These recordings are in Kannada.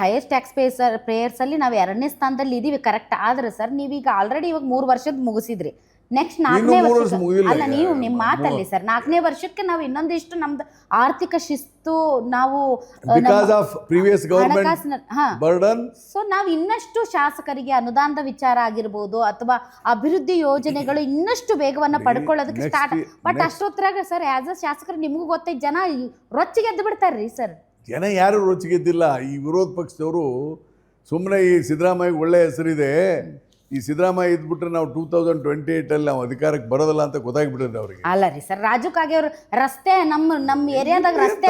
ಹೈಯೆಸ್ಟ್ ಟ್ಯಾಕ್ಸ್ ಪೇಸರ್ ಪ್ರೇಯರ್ಸಲ್ಲಿ ನಾವು ಎರಡನೇ ಸ್ಥಾನದಲ್ಲಿ ಇದ್ದೀವಿ ಕರೆಕ್ಟ್ ಆದರೆ ಸರ್ ನೀವೀಗ ಆಲ್ರೆಡಿ ಇವಾಗ ಮೂರು ವರ್ಷದ ಮುಗಿಸಿದ್ರಿ. ನೆಕ್ಸ್ಟ್ ನಾಲ್ಕನೇ ವರ್ಷ ಅಲ್ಲ ನೀವು ನಿಮ್ಮ ಮಾತಲ್ಲಿ ಸರ್ ನಾಲ್ಕನೇ ವರ್ಷಕ್ಕೆ ನಾವು ಇನ್ನೊಂದಿಷ್ಟು ನಮ್ದು ಆರ್ಥಿಕ ಶಿಸ್ತು ನಾವು ಸೊ ನಾವು ಇನ್ನಷ್ಟು ಶಾಸಕರಿಗೆ ಅನುದಾನದ ವಿಚಾರ ಆಗಿರ್ಬೋದು ಅಥವಾ ಅಭಿವೃದ್ಧಿ ಯೋಜನೆಗಳು ಇನ್ನಷ್ಟು ವೇಗವನ್ನ ಪಡ್ಕೊಳ್ಳೋದಕ್ಕೆ ಸ್ಟಾರ್ಟ್ ಬಟ್ ಅಷ್ಟೊತ್ತರಾಗ ಸರ್ ಆಸ್ ಅ ಶಾಸಕರು ನಿಮಗೂ ಗೊತ್ತೈತೆ ಜನ ರೊಚ್ಚಿಗೆ ಎದ್ದು ಬಿಡ್ತಾರ್ರಿ ಸರ್ ಜನ ಯಾರು ರುಚಿಗೆದ್ದಿಲ್ಲ ಈ ವಿರೋಧ ಪಕ್ಷದವರು ಸುಮ್ಮನೆ ಈ ಸಿದ್ದರಾಮಯ್ಯ ಒಳ್ಳೆ ಹೆಸರಿದೆ. ಈ ಸಿದ್ದರಾಮಯ್ಯ ಇದ್ಬಿಟ್ರೆ ನಾವು ಟೂ ತೌಸಂಡ್ ಟ್ವೆಂಟಿ ಏಟಲ್ಲಿ ನಾವು ಅಧಿಕಾರಕ್ಕೆ ಬರೋದಿಲ್ಲ ಅಂತ ಗೊತ್ತಾಗ್ಬಿಟ್ಟಿದೆ ಅವರಿಗೆ. ಅಲ್ಲ ರೀ ಸರ್ ರಾಜು ಕಾಗೆ ಅವರು ರಸ್ತೆ ನಮ್ಮ ನಮ್ಮ ಏರಿಯಾದಾಗ ರಸ್ತೆ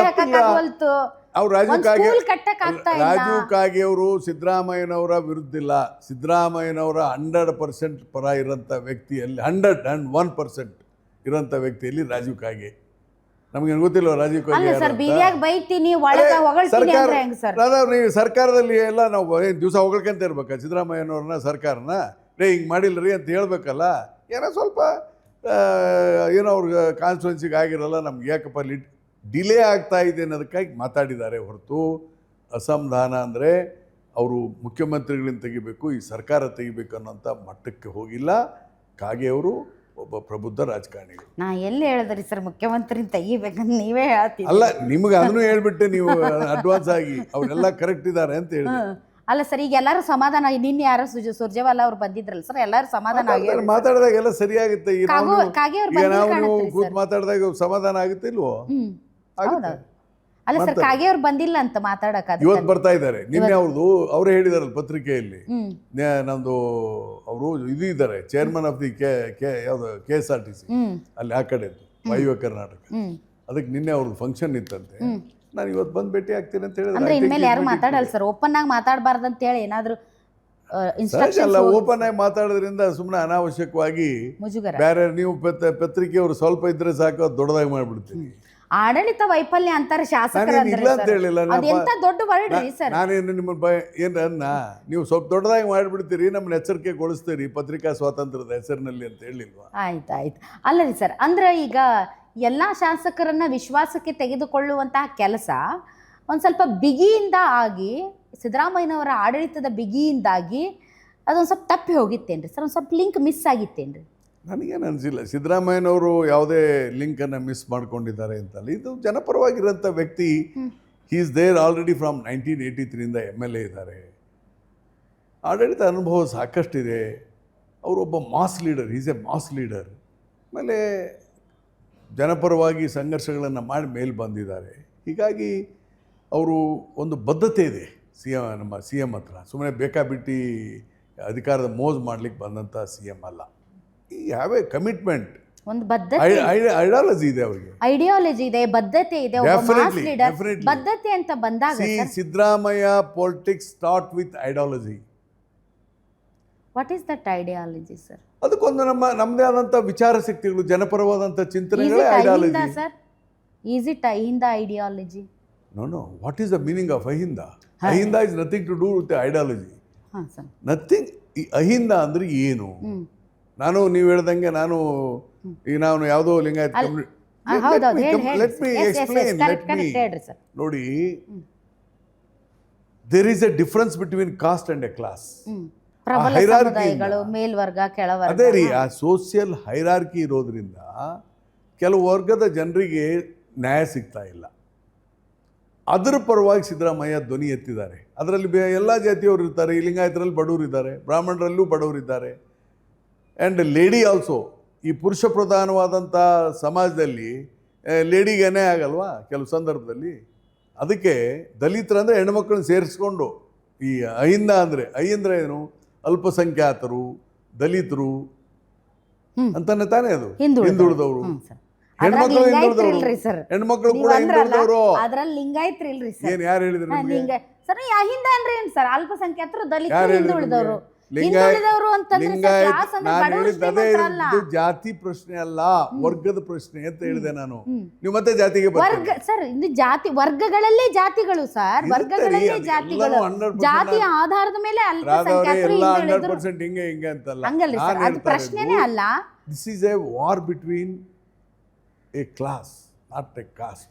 ಅವ್ರು ರಾಜು ಕಾಗೆ ರಾಜು ಕಾಗೆ ಅವರು ಸಿದ್ದರಾಮಯ್ಯನವರ ವಿರುದ್ಧ ಇಲ್ಲ. ಸಿದ್ದರಾಮಯ್ಯನವರ ಹಂಡ್ರೆಡ್ ಪರ್ಸೆಂಟ್ ಪರ ಇರೋಂಥ ವ್ಯಕ್ತಿಯಲ್ಲಿ ಹಂಡ್ರೆಡ್ ಆ್ಯಂಡ್ ಒನ್ ಪರ್ಸೆಂಟ್ ಇರೋಂಥ ವ್ಯಕ್ತಿಯಲ್ಲಿ ರಾಜೀವ್ ಕಾಗೆ ನಮ್ಗೆ ಗೊತ್ತಿಲ್ಲ ರಾಜೀವ್ ಅಲ್ಲ ಸರ್ ಅಂತ. ಬೀದಿಯಾಗ ಬೈತೀನಿ ಒಳಗ ಅದೇ ಹೊಗಳ್ತೀನಿ ಸರ್ಕಾರ ಅಂದ್ರೆ ಹೆಂಗ್ ಸರ್? ಅದಾವ್ ನೀವು ಸರ್ಕಾರದಲ್ಲಿ ಎಲ್ಲ ನಾವು ಏನು ದಿವಸ ಹೊಗಳ್ಕೊಂತ ಇರ್ಬೇಕಾ? ಸಿದ್ದರಾಮಯ್ಯನವ್ರನ್ನ ಸರ್ಕಾರನ? ರೇ ಹಿಂಗೆ ಮಾಡಿಲ್ಲರಿ ಅಂತ ಹೇಳ್ಬೇಕಲ್ಲ? ಏನೋ ಸ್ವಲ್ಪ ಆ, ಏನೋ ಅವ್ರಿಗೆ ಕಾನ್ಸ್ಟಿಟ್ಯೂನ್ಸಿಗೆ ಆಗಿರಲ್ಲ ನಮ್ಗೆ ಯಾಕಪ್ಪ ಅಲ್ಲಿ ಡಿಲೇ ಆಗ್ತಾ ಇದೆ ಅನ್ನೋದಕ್ಕಾಗಿ ಮಾತಾಡಿದ್ದಾರೆ ಹೊರತು. ಅಸಮಾಧಾನ ಅಂದರೆ ಅವರು ಮುಖ್ಯಮಂತ್ರಿಗಳನ್ನ ತೆಗಿಬೇಕು ಈ ಸರ್ಕಾರ ತೆಗಿಬೇಕು ಅನ್ನೋಂಥ ಮಟ್ಟಕ್ಕೆ ಹೋಗಿಲ್ಲ. ಕಾಗೆ ಅವರು ಒಬ್ಬ ಪ್ರಬುದ್ಧ ರಾಜಕಾರಣಿಗಳು. ನಾ ಎಲ್ಲಿ ಹೇಳಿದ್ರಿ ಸರ್ ಮುಖ್ಯಮಂತ್ರಿ ತೆಗಿಬೇಕಂತ ನೀವೇ ಹೇಳ್ತೀವಿ ಅಲ್ಲ ನಿಮ್ಗೆ ಅದನ್ನು ಹೇಳ್ಬಿಟ್ಟೆ ನೀವು ಅಡ್ವಾನ್ಸ್ ಆಗಿ ಅವರೆಲ್ಲ ಕರೆಕ್ಟ್ ಇದ್ದಾರೆ ಅಂತ ಹೇಳಿ ಅಲ್ಲ ಸರ್ ಈಗ ಎಲ್ಲರೂ ಸಮಾಧಾನ ನಿನ್ನೆ ಯಾರು ಸುಜ ಸುರ್ಜೇವಾಲ ಅವ್ರು ಬಂದಿದ್ರಲ್ಲ ಸರ್ ಎಲ್ಲರೂ ಸಮಾಧಾನ ಆಗ್ಯಾರ ಮಾತಾಡಿದಾಗ ಎಲ್ಲ ಸರಿಯಾಗುತ್ತೆ ಈಗ ಕಾಗು ನಾವು ಕಾಗೆ ಅವ್ರು ನಾವು ಕೂತ್ ಮಾತಾಡಿದಾಗ ಸಮಾಧಾನ ಆಗುತ್ತೆ ಇಲ್ವೋ? ಆಗುತ್ತೆ. ಅಲ್ಲ ಸರ್? ಕಾಗೆ ಅವ್ರು ಬಂದಿಲ್ಲ ಅಂತ ಮಾತಾಡಕ ಇವತ್ತು ಬರ್ತಾ ಇದ್ದಾರೆ. ನಿನ್ನೆ ಅವ್ರದ್ದು ಅವರೇ ಹೇಳಿದಾರಲ್ಲ ಪತ್ರಿಕೆಯಲ್ಲಿ. ನಮ್ದು ಅವರು ಇದು ಇದ್ದಾರೆ chairman of the K K ಯಾವುದು K S R T C ಅಲ್ಲಿ ಆ ಕಡೆ ವಾಯುವ್ಯ ಕರ್ನಾಟಕ. ಅದಕ್ಕೆ ನಿನ್ನೆ ಅವ್ರದ್ದು ಫಂಕ್ಷನ್ ಇತ್ತಂತೆ. ನಾನು ಇವತ್ತು ಬಂದು ಭೇಟಿ ಆಗ್ತೀನಿ ಅಂತ ಅಂದ್ರೆ ಇನ್ಮೇಲೆ ಯಾರು ಮಾತಾಡಲ್ಲ ಸರ್. ಓಪನ್ ಆಗಿ ಮಾತಾಡಬಾರ್ದು ಅಂತ ಹೇಳಿ ಏನಾದ್ರು ಅಲ್ಲ ಓಪನ್ ಆಗಿ ಮಾತಾಡೋದ್ರಿಂದ ಸುಮ್ಮನೆ ಅನಾವಶ್ಯಕವಾಗಿ ಬೇರೆ ನೀವು ಪತ್ರಿಕೆ ಪತ್ರಿಕೆಯವರು ಸ್ವಲ್ಪ ಇದ್ರೆ ಸಾಕು ದೊಡ್ಡದಾಗಿ ಮಾಡ್ಬಿಡ್ತೀನಿ. ಆಡಳಿತ ವೈಫಲ್ಯ ಅಂತಾರೆ ಶಾಸಕರು ನಾನೇನು ಅಂದ್ರೆ ಇಲ್ಲ ಅಂತ ಹೇಳಿಲ್ಲ ಎಂತ ದೊಡ್ಡ ವರ್ಡ್ ರೀ ಸರ್. ನಾನೇನು ನಿಮ್ಮ ಬ ಏನು ಅನ್ನ ನೀವು ಸ್ವಲ್ಪ ದೊಡ್ಡದಾಗಿ ಮಾಡಿಬಿಡ್ತೀರಿ ನಮ್ಮನ್ನ ಎಚ್ಚರಿಕೆಗೊಳಿಸ್ತೀರಿ ಪತ್ರಿಕಾ ಸ್ವಾತಂತ್ರ್ಯದ ಹೆಸರಿನಲ್ಲಿ ಅಂತ ಹೇಳಿಲ್ವಾ? ಆಯ್ತು ಆಯ್ತು. ಅಲ್ಲ ರೀ ಸರ್ ಅಂದ್ರೆ ಈಗ ಎಲ್ಲ ಶಾಸಕರನ್ನ ವಿಶ್ವಾಸಕ್ಕೆ ತೆಗೆದುಕೊಳ್ಳುವಂತಹ ಕೆಲಸ ಒಂದು ಸ್ವಲ್ಪ ಬಿಗಿಯಿಂದ ಆಗಿ ಸಿದ್ದರಾಮಯ್ಯನವರ ಆಡಳಿತದ ಬಿಗಿಯಿಂದಾಗಿ ಅದೊಂದು ಸ್ವಲ್ಪ ತಪ್ಪಿ ಹೋಗಿತ್ತೇನ್ರಿ ಸರ್ ಒಂದು ಸ್ವಲ್ಪ ಲಿಂಕ್ ಮಿಸ್ ಆಗಿತ್ತೇನ್ರಿ? ನನಗೇನು ಅನಿಸಿಲ್ಲ. ಸಿದ್ದರಾಮಯ್ಯನವರು ಯಾವುದೇ ಲಿಂಕನ್ನು ಮಿಸ್ ಮಾಡ್ಕೊಂಡಿದ್ದಾರೆ ಅಂತಲ್ಲ ಇದು ಜನಪರವಾಗಿರೋಂಥ ವ್ಯಕ್ತಿ. He is there already from nineteen eighty ತ್ರೀಯಿಂದ M L A ಇದ್ದಾರೆ. ಆಡಳಿತ ಅನುಭವ ಸಾಕಷ್ಟಿದೆ. ಅವರೊಬ್ಬ mass leader is a mass leader. ಆಮೇಲೆ ಜನಪರವಾಗಿ ಸಂಘರ್ಷಗಳನ್ನು ಮಾಡಿ ಮೇಲೆ ಬಂದಿದ್ದಾರೆ. ಹೀಗಾಗಿ ಅವರು ಒಂದು ಬದ್ಧತೆ ಇದೆ ಸಿ ಎಂ ನಮ್ಮ ಸಿ ಎಂ ಹತ್ರ. ಸುಮ್ಮನೆ ಬೇಕಾಬಿಟ್ಟಿ ಅಧಿಕಾರದ ಮೋಜ್ ಮಾಡ್ಲಿಕ್ಕೆ ಬಂದಂಥ ಸಿ ಎಂ ಅಲ್ಲ. ಹ್ಯಾವ್ ಎ ಕಮಿಟ್ಮೆಂಟ್ ಒಂದು ಬದ್ಧತೆ ಐಡಿಯಾಲಜಿ ಇದೆ. ಅವರಿಗೆ. ಐಡಿಯಾಲಜಿ ಇದೆ ಬದ್ಧತೆ ಇದೆ. ಬದ್ಧತೆ ಅಂತ ಬಂದಾಗ Siddaramaiah politics start with ideology what is that ideology sir ಅದಕ್ಕೊಂದು ನಮ್ಮ ನಮ್ಮದೇ ಆದಂಥ ವಿಚಾರ ಶಕ್ತಿಗಳು ಜನಪರವಾದಂಥ ಚಿಂತನೆಗಳೇ ideology sir is it Ahinda ideology no no what is the meaning of Ahinda? Ahinda is nothing to do with ideology nothing Ahinda ಅಂದ್ರೆ ಏನು? ನಾನು ನೀವು ಹೇಳ್ದಂಗೆ ನಾನು ಈಗ ನಾನು ಯಾವುದೋ ಲಿಂಗಾಯತ್ ನೋಡಿ there is a difference between caste and a class ಮೇಲ್ವರ್ಗ ಕೆಳವರ್ಗ ಅದೇ ರೀ ಆ ಸೋಷಿಯಲ್ ಹೈರಾರ್ಕಿ ಇರೋದ್ರಿಂದ ಕೆಲವು ವರ್ಗದ ಜನರಿಗೆ ನ್ಯಾಯ ಸಿಗ್ತಾ ಇಲ್ಲ. ಅದರ ಪರವಾಗಿ ಸಿದ್ದರಾಮಯ್ಯ ಧ್ವನಿ ಎತ್ತಿದ್ದಾರೆ. ಅದರಲ್ಲಿ ಎಲ್ಲ ಜಾತಿಯವರು ಇರ್ತಾರೆ ಈ ಲಿಂಗಾಯತರಲ್ಲಿ ಬಡವರು ಇದ್ದಾರೆ ಬ್ರಾಹ್ಮಣರಲ್ಲೂ ಬಡವರು ಇದ್ದಾರೆ ಆ್ಯಂಡ್ ಲೇಡಿ ಆಲ್ಸೋ ಈ ಪುರುಷ ಪ್ರಧಾನವಾದಂಥ ಸಮಾಜದಲ್ಲಿ ಲೇಡಿಗೇನೇ ಆಗಲ್ವಾ ಕೆಲವು ಸಂದರ್ಭದಲ್ಲಿ? ಅದಕ್ಕೆ ದಲಿತರಂದರೆ ಹೆಣ್ಮಕ್ಳನ್ನ ಸೇರಿಸ್ಕೊಂಡು ಈ ಅಹಿಂದ ಅಂದರೆ ಅಂದರೆ ಏನು? ಅಲ್ಪಸಂಖ್ಯಾತರು ದಲಿತರು. ಅಂತಾನೆ ತಾನೇ ಅದು? ಹಿಂದುಳಿದವರು. ಹೆಣ್ಮಕ್ಳು ಹಿಂದುಳಿದವರು. ಹೆಣ್ಮಕ್ಳು ಕೂಡ ಹಿಂದುಳಿದವರು. ಅದ್ರಲ್ಲಿ ಲಿಂಗಾಯತ್ರಿ ಇಲ್ರಿ ಸರ್. ಏನು ಯಾರು ಹೇಳಿದ್ರು ಸರ್ ಅಹಿಂದ ಅಂದ್ರೆ ಏನ್ ಸರ್? ಅಲ್ಪಸಂಖ್ಯಾತರು ದಲಿತರು ಹಿಂದುಳಿದವರು. ಹಿಂದುಳಿದವರು ಅಂತಂದ್ರೆ ಸರ್ ಲಿಂಗಾಯತ್ ಕ್ಲಾಸ್ ಅಂದ್ರೆ ನಾನು ಬಡವರು ಹೇಳಿದ್ದು ಅದೇ ಶ್ರೀಮಂತರು ಅಲ್ಲ. ಇದು ಜಾತಿ ಪ್ರಶ್ನೆ ಅಲ್ಲ ವರ್ಗದ ಪ್ರಶ್ನೆ ಅಂತ ಹೇಳಿದೆ ನಾನು. ನೀವು ಮತ್ತೆ ಜಾತಿಗೆ ವರ್ಗ ಸರ್ ಇದು ಜಾತಿ ವರ್ಗಗಳಲ್ಲೇ ಜಾತಿಗಳು ಸರ್. ಇರುತ್ತೆ ವರ್ಗಗಳಲ್ಲೇ ಅದು ಜಾತಿಗಳು. ಎಲ್ಲವೂ 100% ಜಾತಿಯ ಆಧಾರದ ಮೇಲೆ ರಾಧವ್ರೆ ಅಲ್ಪಸಂಖ್ಯಾತರು ಎಲ್ಲ ಹಂಡ್ರೆಡ್ ಹಿಂದುಳಿದ್ರು ಪರ್ಸೆಂಟ್ ಹಿಂಗೆ ಹಿಂಗೆ ಅಂತಲ್ಲ. ಸರ್ ಅದು ಪ್ರಶ್ನೆನೇ ಅಲ್ಲ. This is a war between a class not a caste